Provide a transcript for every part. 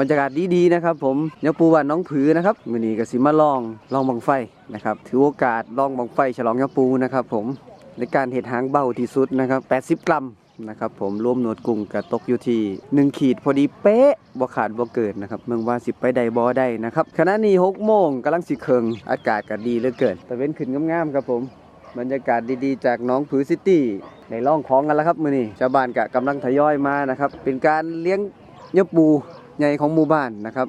บรรยากาศดีๆนะครับ ผมยกปูวันน้องผือนะครับมือนี้ก็สิมาลองลองบังไฟนะครับ ถือโอกาสลองบังไฟฉลองยกปูนะครับ ผมในการเห็ดหางเบาที่สุดนะครับ80 กรัมนะครับผมรวมหนวดกุ้งก็ตกอยู่ที่ 1 ขีดพอดีเป๊ะบ่ขาดบ่เกินนะครับเมืองว่าสิไปใดบ่ได้นะครับขณะนี้6โมงกำลังสิเคิงอากาศก็ดีเหลือเกินแต่เว้นขึ้นงามๆครับผมบรรยากาศดีๆ จากน้องผือซิตี้ในร่องของกันแล้วครับมือนี้ชาวบ้านกะกำลังทยอยมานะครับเป็นการเลี้ยงเนื้อปู ใหญ่ของหมู่บ้านนะครับ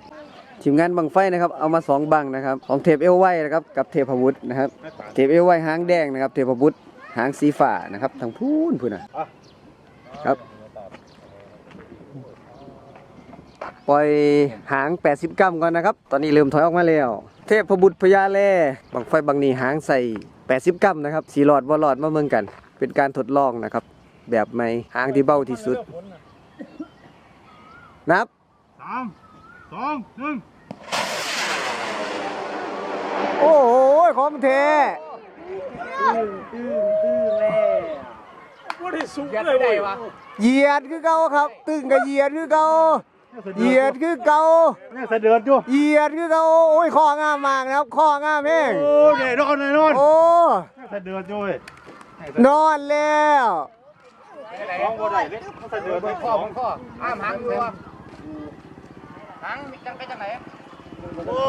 ทีมงานบังไฟนะครับเอามาสองบังนะครับของเทพเอลไว้นะครับกับเทพวุฒินะครับเทพเอลไว้หางแดงนะครับ เทพวุฒิหางสีฟ้านะครับทางพูนพูนน่ะครับปล่อยหาง 80 กรัมก่อนนะครับ ตอนนี้เริ่มถอยออกมาแล้ว เทพบุตรพญาแลบังไฟบางนีหางใส่ 80 กรัมนะครับสีหลอดบ่หลอดมาเมืองกัน เป็นการทดลองนะครับ แบบไม่หางที่เบ้าที่สุด นับามสองหนึ่งโอ้โหของแท้ว่าได้สุกเลยได้วะเหยียดคือเก่าครับ ตึงกับเหยียดคือเก่าเหยียดคือเก่าเนี่ยเสดือดอยู่เหยียดคือเก่าโอ้ยข้องามมากนะครับข้องามแม่งโอ้เดี๋ยวนอนเลยนอนโอ้เสดือดอยู่เว้ยนอนแล้วร้องบ่ได้เลยเสดือดด้วยข้อของข้อห้ามหางตัวหางมีจังไปจังไหนโอ้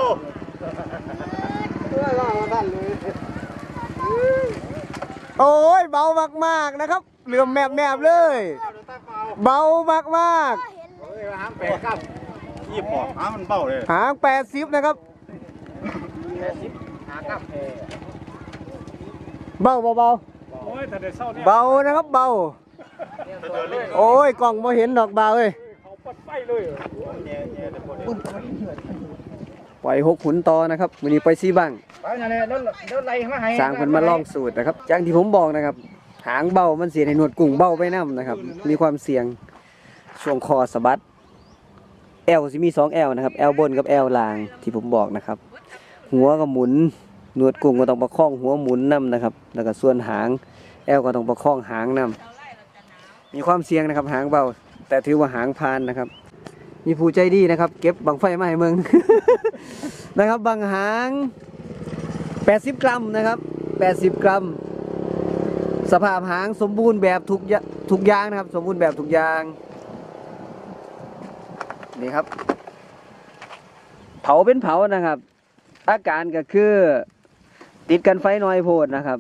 โอ้ยเบามากๆนะครับเหลื่อมแมบแมบๆเลย เบามากเฮ้ยหางแปดครับยี่ปอกหางมันเบ้าเลยๆหาง80นะครับหางกับเบาเบาเบาโอ้ยแต่เดี๋ยวเศร้าเนี่ยเบานะครับเบาเสดือดเลยโอ้ยกล่องบ่เห็นดอกเบาเอ้ยเขาปัดไฟเลยเนี่ยเนี่ยเดี๋ยวพอดี ปล่อยหกขุนต่อนะครับวันนี้ไปซีบ้างไปนั่นแหละแล้วแล้วไล่มาให้สร้างเพิ่นมาลองสูตรนะครับอย่างที่ผมบอกนะครับ หางเบามันเสียให้หนวดกุ้งเบาไปน้ำนะครับ มีความเสี่ยงช่วงคอสะบัดแอลสิมีสองแอลนะครับแอลบนกับแอลล่างที่ผมบอกนะครับ หัวก็หมุนหนวดกุ้งก็ต้องประคองหัวหมุนนํนะครับ แล้วก็ส่วนหางแอลก็ต้องประคองหางนํมีความเสี่ยงนะครับหางเบา แต่ถือว่าหางพานนะครับ มีผู้ใจดีนะครับ เก็บบังไฟมาให้เมือง นะครับบางหาง 80 กรัมนะครับ 80 กรัม สภาพหางสมบูรณ์แบบทุกทุกอย่างนะครับ สมบูรณ์แบบทุกอย่างนี่ครับ เผาเป็นเผานะครับ อาการก็คือ ติดกันไฟน้อยโพดนะครับ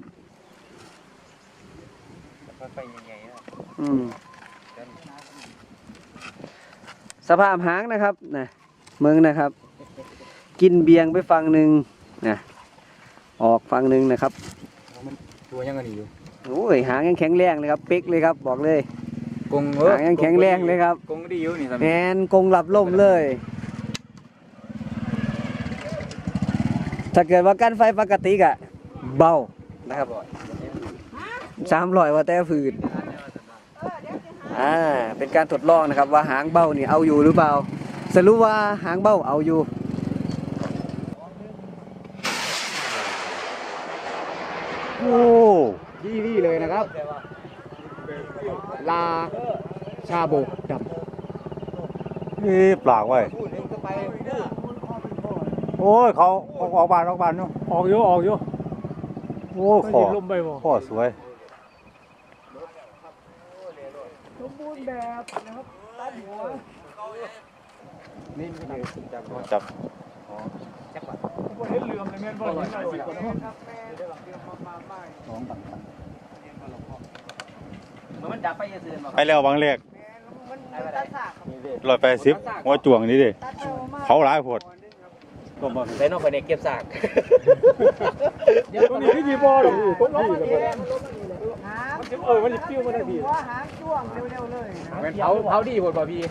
ไฟใหญ่ๆนะอืม สภาพหางนะครับนะเมืองนะครับ กินเบียงไปฝั่งหนึ่งนะออกฝั่งหนึ่งนะครับตัวยังไงอยู่โอ้ยหางยังแข็งแรงเลยครับเป๊กเลยครับบอกเลยกงหางยังแข็งแรงเลยครับกงดีอยู่นี่แมนกงหลับล่มเลย ถ้าเกิดว่ากั้นไฟปกติกะเบานะครับสามร้อยว่าแต่ฝืน อ่าเป็นการทดลองนะครับว่าหางเบ้านี่เอาอยู่หรือเปล่า สรุปว่าหางเบ้าเอาอยู่โอ้ยี่วี่เลยนะครับ ลาชาโบกดนี่ปลากไว้โอ้ยเขาเขาออกบานออกบานเนาะออกอยู่ออกอยู่โอ้ขอลมไปบ่ขอสวนี่จับจับบ่เห็นเหลื่อมเลยแม่นบ่เห็นอะไรก่อนเนาะมันดับไปยังซื้อมาไปแล้วบางเลขร้อยแปดสิบหัวจวงนี่ดิเขาหลายโพดก็บ่ใส่นอกไปในเก็บซากตรงนี้ที่บ่หรอตรงนี้ก็บ่ด้มันสิ เออมันสิปิ้วมาได้พี่เป็นเผาเผาดีหมดป่ะพี่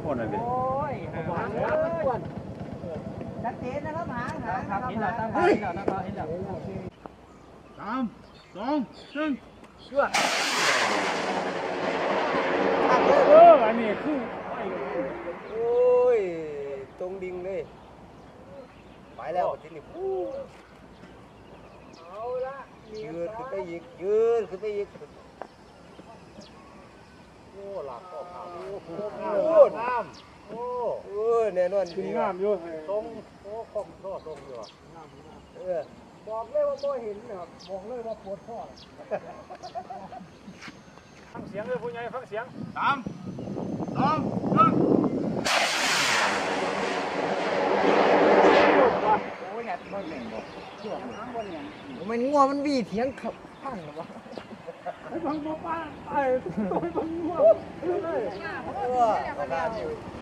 โคตรนั่นดิชัดเจนนะครับหางหางครับเห็นแล้วตั้งเห็นแล้วตั้งเห็นแล้วสามสองหนึ่งเอออันนี้คือโอ้ย ตรงดิ่งเลย ไปแล้วทีนี้เอายืนขึ้นไปอีกยืนขึ้นไปอีกโอ้หลักก็ขาวโอ้งามโอ้เออแน่นอนคืองามอยู่ตรงโอ้คมโซ่ตรงอยู่เออบอกเลยว่าโมเห็นนะครับบอกเลยว่าปวดข้อฟังเสียงเลยผู้ใหญ่ฟังเสียงมั นงัวมันวีเถียงขับพังหรอวะไอ้ฟังบ่ป้าไอ้ตัวไอ้ฟังงัวเออ